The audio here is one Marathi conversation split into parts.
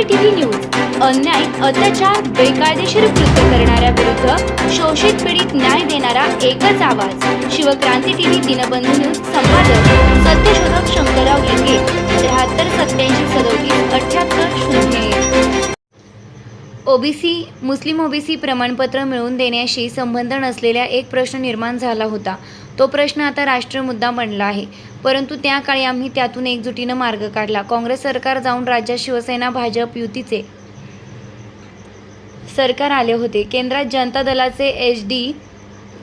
NCC TV news. अन्याय अत्याचार बेकायदेशीर कृत्य करणाऱ्या विरुद्ध शोषित पीडित न्याय देणारा एकच आवाज. शिवक्रांती टीव्ही दिनबंधू न्यूज संपादक सत्यशोधक शंकरराव लिंगे त्र्याहत्तर सत्याऐंशी सदोतीस अठ्याहत्तर शून्य ओबीसी मुस्लिम ओबीसी प्रमाणपत्र मिळवून देण्याशी संबंध नसलेला एक प्रश्न निर्माण झाला होता. तो प्रश्न आता राष्ट्रीय मुद्दा बनला आहे. परंतु त्या काळी आम्ही त्यातून एकजुटीनं मार्ग काढला. काँग्रेस सरकार जाऊन राज्यात शिवसेना भाजप युतीचे सरकार आले होते. केंद्रात जनता दलाचे एच डी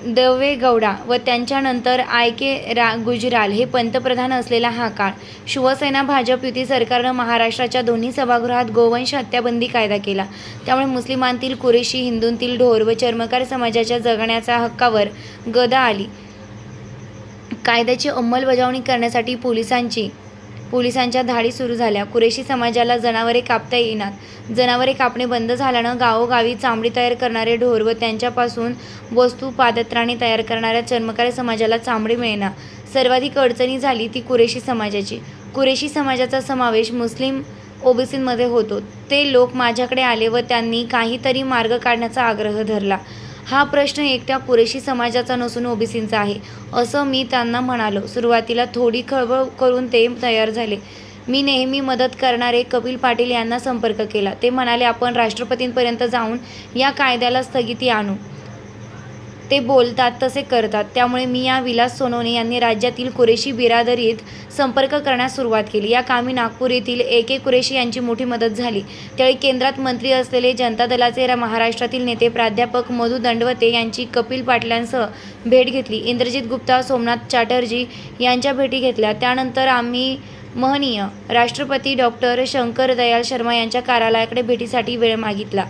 देवेगौडा व त्यांच्यानंतर आय के रा गुजराल हे पंतप्रधान असलेला हा काळ. शिवसेना भाजप युती सरकारनं महाराष्ट्राच्या दोन्ही सभागृहात गोवंश हत्याबंदी कायदा केला. त्यामुळे मुस्लिमांतील कुरेशी हिंदूंतील ढोर व चर्मकार समाजाच्या जगण्याच्या हक्कावर गदा आली. कायद्याची अंमलबजावणी करण्यासाठी पोलिसांची पोलिसांच्या धाडी सुरू झाल्या. कुरेशी समाजाला जनावरे कापता येणार जनावरे कापणे बंद झाल्यानं गावोगावी चामडी तयार करणारे ढोर व त्यांच्यापासून वस्तू पादत्राणे तयार करणाऱ्या चर्मकार समाजाला चामडी मिळेना. सर्वाधिक अडचणी झाली ती कुरेशी समाजाची. कुरेशी समाजाचा समावेश मुस्लिम ओबीसींमध्ये होतो. ते लोक माझ्याकडे आले व त्यांनी काहीतरी मार्ग काढण्याचा आग्रह धरला. हा प्रश्न एकट्या कुरेशी समाजाचा नसून ओबीसींचा आहे. असं मी त्यांना म्हणालो. सुरुवातीला थोडी खळबळ करून ते तयार झाले. मी नेहमी मदत करणारे कपिल पाटील यांना संपर्क केला. ते म्हणाले आपण राष्ट्रपतींपर्यंत जाऊन या कायद्याला स्थगिती आणू. ते बोलतात तसे करतात. त्यामुळे मी या विलास सोनवणे यांनी राज्यातील कुरेशी बिरादरीत संपर्क करण्यास सुरुवात केली. या कामी नागपूर येथील ए के कुरेशी यांची मोठी मदत झाली. त्यावेळी केंद्रात मंत्री असलेले जनता दलाचे महाराष्ट्रातील नेते प्राध्यापक मधु दंडवते यांची कपिल पाटलांसह भेट घेतली. इंद्रजित गुप्ता सोमनाथ चॅटर्जी यांच्या भेटी घेतल्या. त्यानंतर आम्ही महनीय राष्ट्रपती डॉक्टर शंकर दयाल शर्मा यांच्या कार्यालयाकडे भेटीसाठी वेळ मागितला.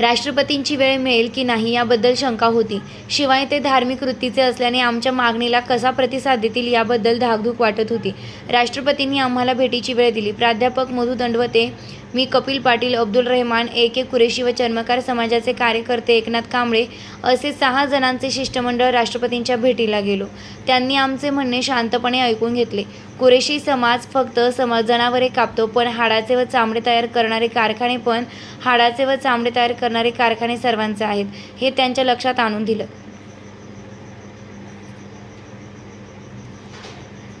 राष्ट्रपतींची वेळ मिळेल की नाही याबद्दल शंका होती. शिवाय ते धार्मिक वृत्तीचे असल्याने आमच्या मागणीला कसा प्रतिसाद देतील याबद्दल धाकधूक वाटत होती. राष्ट्रपतींनी आम्हाला भेटीची वेळ दिली. प्राध्यापक मधु दंडवते मी कपिल पाटील अब्दुल रहमान ए के कुरेशी व चर्मकार समाजाचे कार्यकर्ते एकनाथ कांबळे असे सहा जणांचे शिष्टमंडळ राष्ट्रपतींच्या भेटीला गेलो. त्यांनी आमचे म्हणणे शांतपणे ऐकून घेतले. कुरेशी समाज फक्त सम जनावरे कापतो पण हाडाचे व चामडे तयार करणारे कारखाने पण हाडाचे व चामडे तयार करणारे कारखाने सर्वांचे आहेत हे त्यांच्या लक्षात आणून दिलं.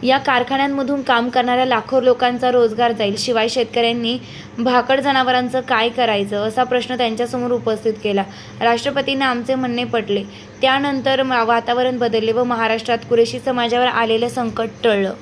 या कारखान्यांमधून काम करणाऱ्या लाखो लोकांचा रोजगार जाईल. शिवाय शेतकऱ्यांनी भाकड जनावरांचं काय करायचं? असा प्रश्न त्यांच्यासमोर उपस्थित केला. राष्ट्रपतींना आमचे म्हणणे पटले. त्यानंतर वातावरण बदलले व महाराष्ट्रात कुरेशी समाजावर आलेलं संकट टळलं.